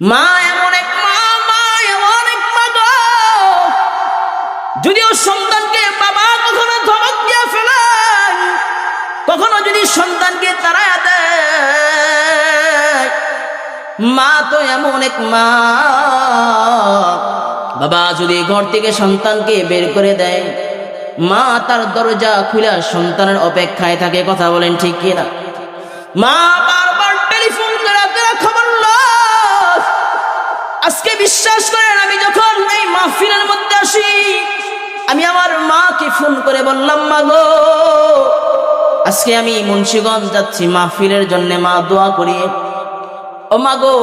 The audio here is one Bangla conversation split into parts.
মা এমন এক মা মা এমন এক মা গো। সন্তানকে বাবা কখনো ধমক দিয়ে কখনো যদি সন্তানকে তারা দেয়, মা তো এমন এক মা। বাবা যদি ঘর থেকে সন্তানকে বের করে দেয়, মা তার দরজা খুলে সন্তানের অপেক্ষায় থাকে, কথা বলেন ঠিক কিনা? মা বারবার টেলিফোন খবর আজকে বিশ্বাস করেন, আমি যখন এই মাহফিলের মধ্যে আসি, আমি আমার মাকে ফোন করে বললাম, মা গো, আজকে আমি মুন্সীগঞ্জ যাচ্ছি মাহফিলের জন্য, মা দোয়া করি। ও মা গো,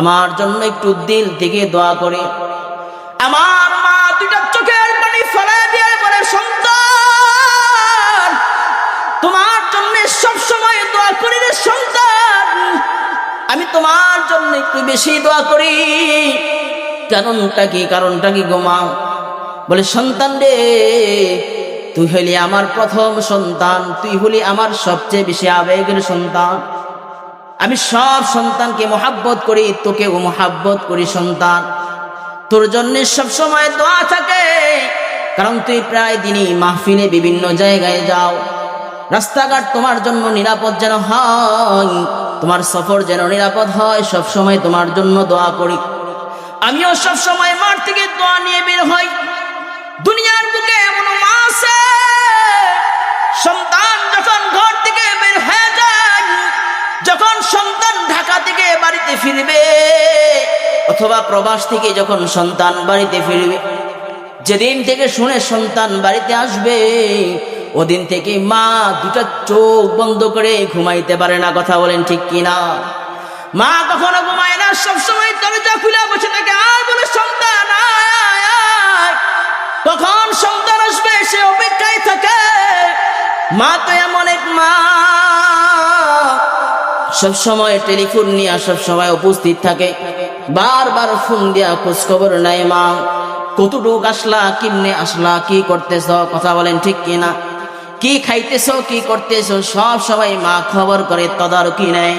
আমার জন্য একটু দিল থেকে দোয়া করে। আমার আমি তোমার জন্য একটু বেশি দোয়া করি। কারণটা কি কারণটা কি গোমা বলে, সন্তান রে, তুই হলি আমার প্রথম সন্তান, তুই হলি আমার সবচেয়ে বেশি আবেগের সন্তান। আমি সব সন্তানকে মোহাব্বত করি, তোকেও মোহাব্বত করি সন্তান। তোর জন্য সব সময় দোয়া থাকে, কারণ তুই প্রায় দিনই মাহফিলে বিভিন্ন জায়গায় যাও। রাস্তাঘাট তোমার জন্য নিরাপদ যেন হয় তোমার সফর যেন নিরাপদ হয় সব সময় তোমার জন্য দোয়া করি। আমিও সব সময় মাঠ থেকে দোয়া নিয়ে বের হই। দুনিয়ার বুকে এমন মা আছে, সন্তান যখন ঘর থেকে বের হয়ে যায়, যখন সন্তান ঢাকা থেকে বাড়িতে ফিরবে, অথবা প্রবাস থেকে যখন সন্তান বাড়িতে ফিরবে, যেদিন থেকে শুনে সন্তান বাড়িতে আসবে ওদিন থেকে মা দুটা চোখ বন্ধ করে ঘুমাইতে পারে না, কথা বলেন ঠিক কিনা? মা কখনো ঘুমায় না, সবসময় দরজা খুলে বসে থাকে আর বলে সন্তান। কখন সন্তান আসবে, সে অপেক্ষায় থাকে। মা তো এমন এক মা। সব সময় টেলিফোন নিয়ে সব সময় উপস্থিত থাকে। বারবার ফোন দিয়া খোঁজ খবর নাই মা। কতটুক আসলা, কিমনে আসলা, কি করতেছ, কথা বলেন ঠিক কিনা? কি খাইতেছ, কি করতেছ, সব সবাই মা খবর করে তদারকি নেয়।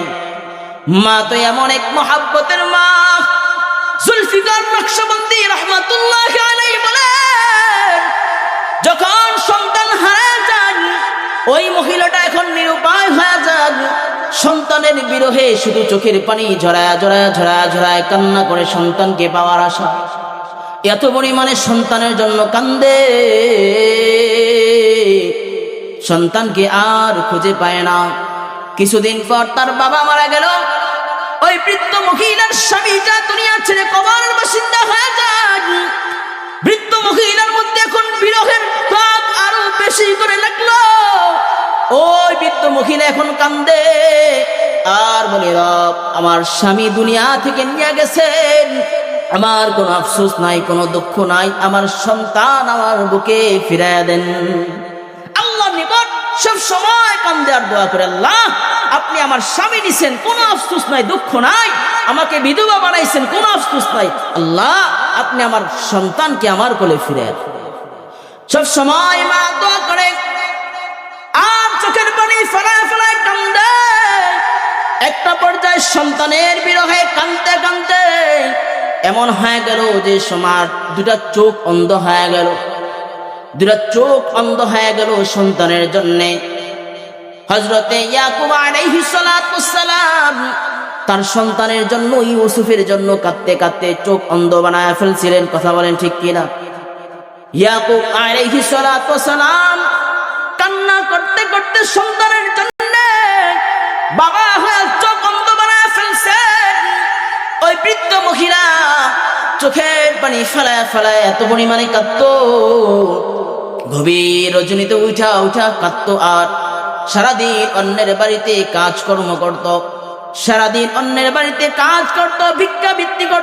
মা তো এমন এক মহাব্বতের মা। জুলফিকার নকশবন্দি রহমাতুল্লাহ বলেন যখন সন্তান হারা যান, ওই মহিলাটা এখন নিরুপায় হয়ে যান। সন্তানের বিরহে শুধু চোখের পানি ঝরায়া ঝরায়া ঝরায়া ঝরায় কান্না করে সন্তানকে পাওয়ার আশা। এত পরিমাণে সন্তানের জন্য কান্দে। সন্তানকে আর খুঁজে পায় না। কিছুদিন পর তার বাবা মারা গেল। ওই বৃদ্ধ মহিলার স্বামীটা দুনিয়া ছেড়ে কবরের বাসিন্দা হয়ে যান বৃদ্ধ মহিলার মধ্যে এখন বিরহের ভাব আরও বেশি করে লাগল। ওই বৃদ্ধ মহিলা এখন কান্দে। আর বলে, রব, আমার স্বামী দুনিয়া থেকে নিয়ে গেছেন। আমার কোনো আফসোস নাই, কোনো দুঃখ নাই। আমার সন্তান আমার বুকে ফিরাইয়া দেন। সব সময় কান্দে আর দোয়া করে, আল্লাহ, আপনি আমার স্বামী দিছেন কোনো আফসোস নাই, দুঃখ নাই, আমাকে বিধবা বানাইছেন, কোনো আফসোস নাই। আল্লাহ, আপনি আমার সন্তানকে আমার কোলে ফিরে। সব সময় মা দোয়া করে, আর চোখের পানি ফেলায় ফেলায় কান্দে। একটা পর্যায়ে সন্তানের বিরহে কান্দতে কান্দতে এমন হয়ে গেল যে সমার দুটা চোখ অন্ধ হয়ে গেল। দুটা চোখ অন্ধ হয়ে গেল সন্তানের জন্যে। হজরতে ইয়াকুব সালাম তার সন্তানের জন্য, ইউসুফের জন্য কাঁদতে কাঁদতে চোখ অন্ধ বানায় ফেলছিলেন। কথা বলেন ঠিক কিনা? ইয়াকুব আলাইহিস সালাতু সালাম কান্না করতে করতে সন্তানের জন্য বাবা হয়ে চোখ অন্ধ বানায় ফেলছেন। ওই বৃদ্ধ মহিলা চোখের পানি ফেলায় ফেলায় এত পরিমাণে কাঁদতো। গভীর রজনীতে উঠা উঠা কাঁদত আর সারাদিন অন্যের বাড়িতে কাজকর্ম করত। সারাদিন অন্যের বাড়িতে কাজ করত, ভিক্ষা বৃত্তি করত।